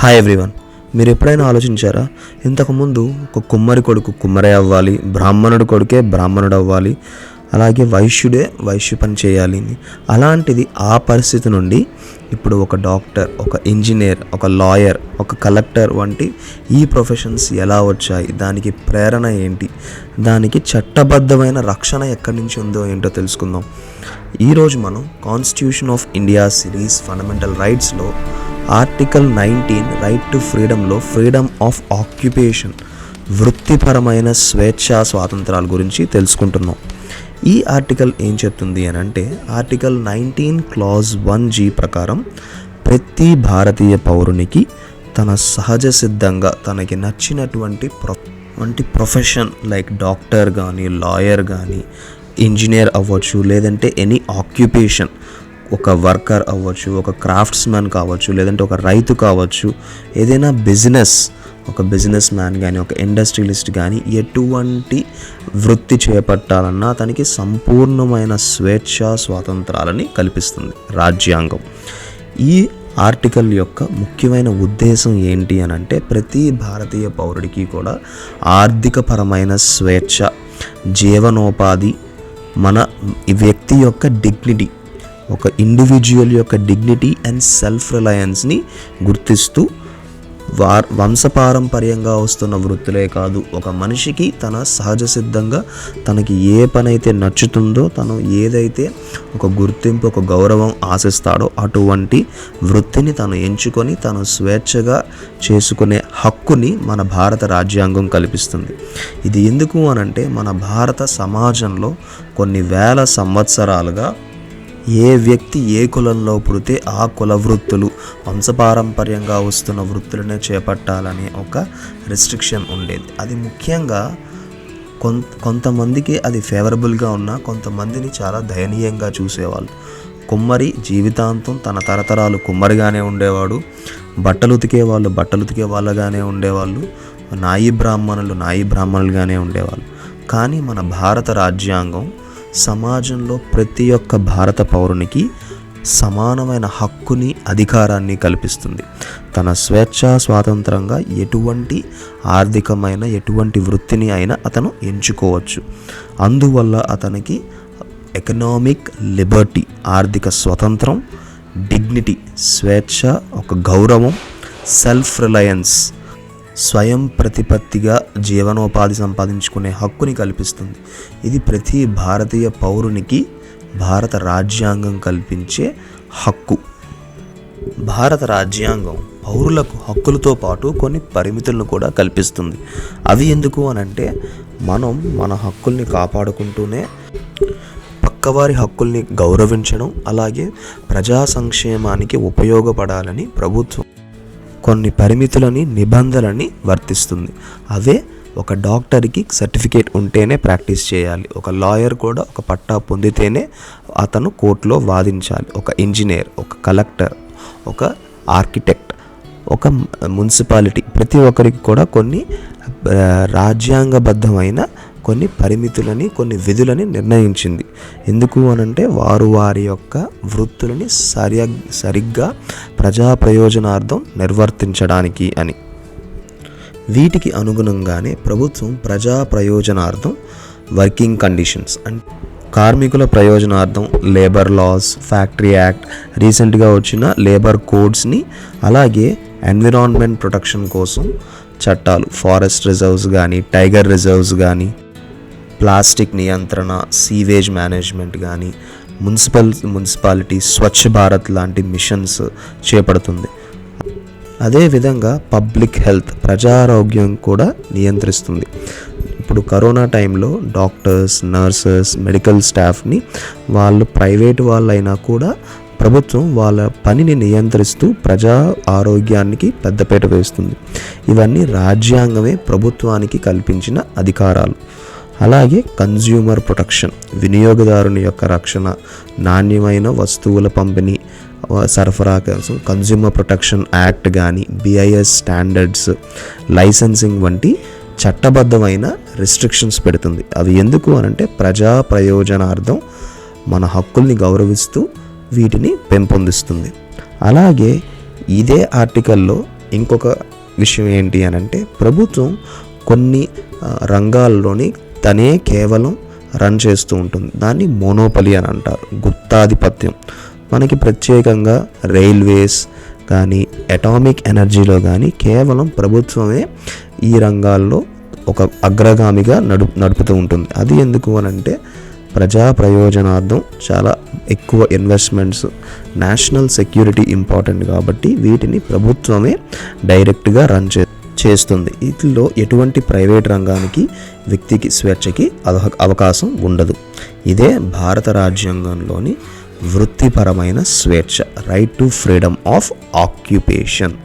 Hi everyone మీరు ఎప్పుడైనా ఆలోచించారా? ఇంతకుముందు ఒక కుమ్మరి కొడుకు కుమ్మరే అవ్వాలి బ్రాహ్మణుడు కొడుకే బ్రాహ్మణుడు అవ్వాలి అలాగే వైశ్యుడే వైశ్య పని చేయాలి. అలాంటిది ఆ పరిస్థితి నుండి ఇప్పుడు ఒక డాక్టర్ ఒక ఇంజనీర్ ఒక లాయర్ ఒక కలెక్టర్ వంటి ఈ ప్రొఫెషన్స్ ఎలా వచ్చాయి? దానికి ప్రేరణ ఏంటి? దానికి చట్టబద్ధమైన రక్షణ ఎక్కడి నుంచి ఉందో ఏంటో తెలుసుకుందాం. ఈరోజు మనం constitution of India series fundamental రైట్స్లో article nineteen right to ఫ్రీడంలో ఫ్రీడమ్ ఆఫ్ ఆక్యుపేషన్ వృత్తిపరమైన స్వేచ్ఛా స్వాతంత్రాల గురించి తెలుసుకుంటున్నాం. ఈ ఆర్టికల్ ఏం చెప్తుంది అని అంటే article nineteen clause one G ప్రకారం ప్రతి భారతీయ పౌరునికి తన సహజ సిద్ధంగా తనకి నచ్చినటువంటి ప్రొ వంటి ప్రొఫెషన్ లైక్ డాక్టర్ కానీ లాయర్ కానీ ఇంజనీర్ అవ్వచ్చు లేదంటే ఎనీ ఆక్యుపేషన్ ఒక వర్కర్ అవ్వచ్చు ఒక క్రాఫ్ట్స్ మ్యాన్ కావచ్చు లేదంటే ఒక రైతు కావచ్చు ఏదైనా బిజినెస్ ఒక బిజినెస్ మ్యాన్ కానీ ఒక ఇండస్ట్రియలిస్ట్ కానీ ఎటువంటి వృత్తి చేపట్టాలన్నా అతనికి సంపూర్ణమైన స్వేచ్ఛ స్వాతంత్రాలని కల్పిస్తుంది రాజ్యాంగం. ఈ ఆర్టికల్ యొక్క ముఖ్యమైన ఉద్దేశం ఏంటి అని అంటే ప్రతి భారతీయ పౌరుడికి కూడా ఆర్థికపరమైన స్వేచ్ఛ జీవనోపాధి మన వ్యక్తి యొక్క డిగ్నిటీ ఒక ఇండివిజువల్ యొక్క డిగ్నిటీ అండ్ సెల్ఫ్ రిలయన్స్ని గుర్తిస్తూ వార్ వంశపారంపర్యంగా వస్తున్న వృత్తులే కాదు. ఒక మనిషికి తన సహజ సిద్ధంగా తనకి ఏ పనైతే నచ్చుతుందో తను ఏదైతే ఒక గుర్తింపు ఒక గౌరవం ఆశిస్తాడో అటువంటి వృత్తిని తను ఎంచుకొని తను స్వేచ్ఛగా చేసుకునే హక్కుని మన భారత రాజ్యాంగం కల్పిస్తుంది. ఇది ఎందుకు అనంటే మన భారత సమాజంలో కొన్ని వేల సంవత్సరాలుగా ఏ వ్యక్తి ఏ కులంలో పుడితే ఆ కుల వృత్తులు వంశపారంపర్యంగా వస్తున్న వృత్తులనే చేపట్టాలనే ఒక రెస్ట్రిక్షన్ ఉండేది. అది ముఖ్యంగా కొంత కొంతమందికి అది ఫేవరబుల్గా ఉన్నా కొంతమందిని చాలా దయనీయంగా చూసేవాళ్ళు. కుమ్మరి జీవితాంతం తన తరతరాలు కుమ్మరిగానే ఉండేవాడు బట్టలు ఉతికే వాళ్ళు బట్టలు ఉతికే వాళ్ళగానే ఉండేవాళ్ళు నాయి బ్రాహ్మణులు నాయి బ్రాహ్మణులుగానే ఉండేవాళ్ళు. కానీ మన భారత రాజ్యాంగం సమాజంలో ప్రతి ఒక్క భారత పౌరునికి సమానమైన హక్కుని అధికారాన్ని కల్పిస్తుంది. తన స్వేచ్ఛ స్వాతంత్రంగా ఎటువంటి ఆర్థికమైన ఎటువంటి వృత్తిని అయినా అతను ఎంచుకోవచ్చు. అందువల్ల అతనికి ఎకనామిక్ లిబర్టీ ఆర్థిక స్వతంత్రం డిగ్నిటీ స్వేచ్ఛ ఒక గౌరవం సెల్ఫ్ రిలయన్స్ స్వయం ప్రతిపత్తిగా జీవనోపాధి సంపాదించుకునే హక్కుని కల్పిస్తుంది. ఇది ప్రతి భారతీయ పౌరునికి భారత రాజ్యాంగం కల్పించే హక్కు. భారత రాజ్యాంగం పౌరులకు హక్కులతో పాటు కొన్ని పరిమితులను కూడా కల్పిస్తుంది. అవి ఎందుకు అనంటే మనం మన హక్కుల్ని కాపాడుకుంటూనే పక్కవారి హక్కుల్ని గౌరవించడం అలాగే ప్రజా సంక్షేమానికి ఉపయోగపడాలని ప్రభుత్వం కొన్ని పరిమితులని నిబంధనలని వర్తిస్తుంది. అవే ఒక డాక్టర్కి సర్టిఫికేట్ ఉంటేనే ప్రాక్టీస్ చేయాలి. ఒక లాయర్ కూడా ఒక పట్టా పొందితేనే అతను కోర్టులో వాదించాలి. ఒక ఇంజనీర్ ఒక కలెక్టర్ ఒక ఆర్కిటెక్ట్ ఒక మున్సిపాలిటీ. ప్రతి ఒక్కరికి కూడా కొన్ని రాజ్యాంగబద్ధమైన కొన్ని పరిమితులని కొన్ని విధులని నిర్ణయించింది. ఎందుకు అనంటే వారు వారి యొక్క వృత్తులని సరి సరిగ్గా ప్రజా ప్రయోజనార్థం నిర్వర్తించడానికి అని. వీటికి అనుగుణంగానే ప్రభుత్వం ప్రజా ప్రయోజనార్థం వర్కింగ్ కండిషన్స్ అండ్ కార్మికుల ప్రయోజనార్థం లేబర్ లాస్ ఫ్యాక్టరీ యాక్ట్ రీసెంట్గా వచ్చిన లేబర్ కోడ్స్ని అలాగే ఎన్విరాన్మెంట్ ప్రొటెక్షన్ కోసం చట్టాలు ఫారెస్ట్ రిజర్వ్స్ కానీ టైగర్ రిజర్వ్స్ కానీ ప్లాస్టిక్ నియంత్రణ సీవేజ్ మేనేజ్మెంట్ కానీ మున్సిపల్ మున్సిపాలిటీ స్వచ్ఛ భారత్ లాంటి మిషన్స్ చేపడుతుంది. అదేవిధంగా పబ్లిక్ హెల్త్ ప్రజారోగ్యం కూడా నియంత్రిస్తుంది. ఇప్పుడు కరోనా టైంలో డాక్టర్స్ నర్సెస్ మెడికల్ స్టాఫ్ని వాళ్ళు ప్రైవేట్ వాళ్ళైనా కూడా ప్రభుత్వం వాళ్ళ పనిని నియంత్రిస్తూ ప్రజా ఆరోగ్యానికి పెద్దపీట వేస్తుంది. ఇవన్నీ రాజ్యాంగమే ప్రభుత్వానికి కల్పించిన అధికారాలు. అలాగే కన్జ్యూమర్ ప్రొటెక్షన్ వినియోగదారుని యొక్క రక్షణ నాణ్యమైన వస్తువుల పంపిణీ సరఫరా కోసం కన్జ్యూమర్ ప్రొటెక్షన్ యాక్ట్ కానీ బిఐఎస్ స్టాండర్డ్స్ లైసెన్సింగ్ వంటి చట్టబద్ధమైన రిస్ట్రిక్షన్స్ పెడుతుంది. అవి ఎందుకు అనంటే ప్రజా ప్రయోజనార్థం మన హక్కుల్ని గౌరవిస్తూ వీటిని పెంపొందిస్తుంది. అలాగే ఇదే ఆర్టికల్లో ఇంకొక విషయం ఏంటి అని అంటే ప్రభుత్వం కొన్ని రంగాల్లోని తనే కేవలం రన్ చేస్తూ ఉంటుంది. దాన్ని మోనోపలి అని అంటారు. గుత్తాధిపత్యం. మనకి ప్రత్యేకంగా రైల్వేస్ కానీ అటామిక్ ఎనర్జీలో కానీ కేవలం ప్రభుత్వమే ఈ రంగాల్లో ఒక అగ్రగామిగా నడు నడుపుతూ ఉంటుంది. అది ఎందుకు అని అంటే ప్రజా ప్రయోజనార్థం చాలా ఎక్కువ ఇన్వెస్ట్మెంట్స్ నేషనల్ సెక్యూరిటీ ఇంపార్టెంట్ కాబట్టి వీటిని ప్రభుత్వమే డైరెక్ట్గా రన్ చేస్తుంది చేస్తుంది. వీటిలో ఎటువంటి ప్రైవేట్ రంగానికి వ్యక్తికి స్వేచ్ఛకి అవకాశం ఉండదు. ఇదే భారత రాజ్యాంగంలోని వృత్తిపరమైన స్వేచ్ఛ right to freedom of occupation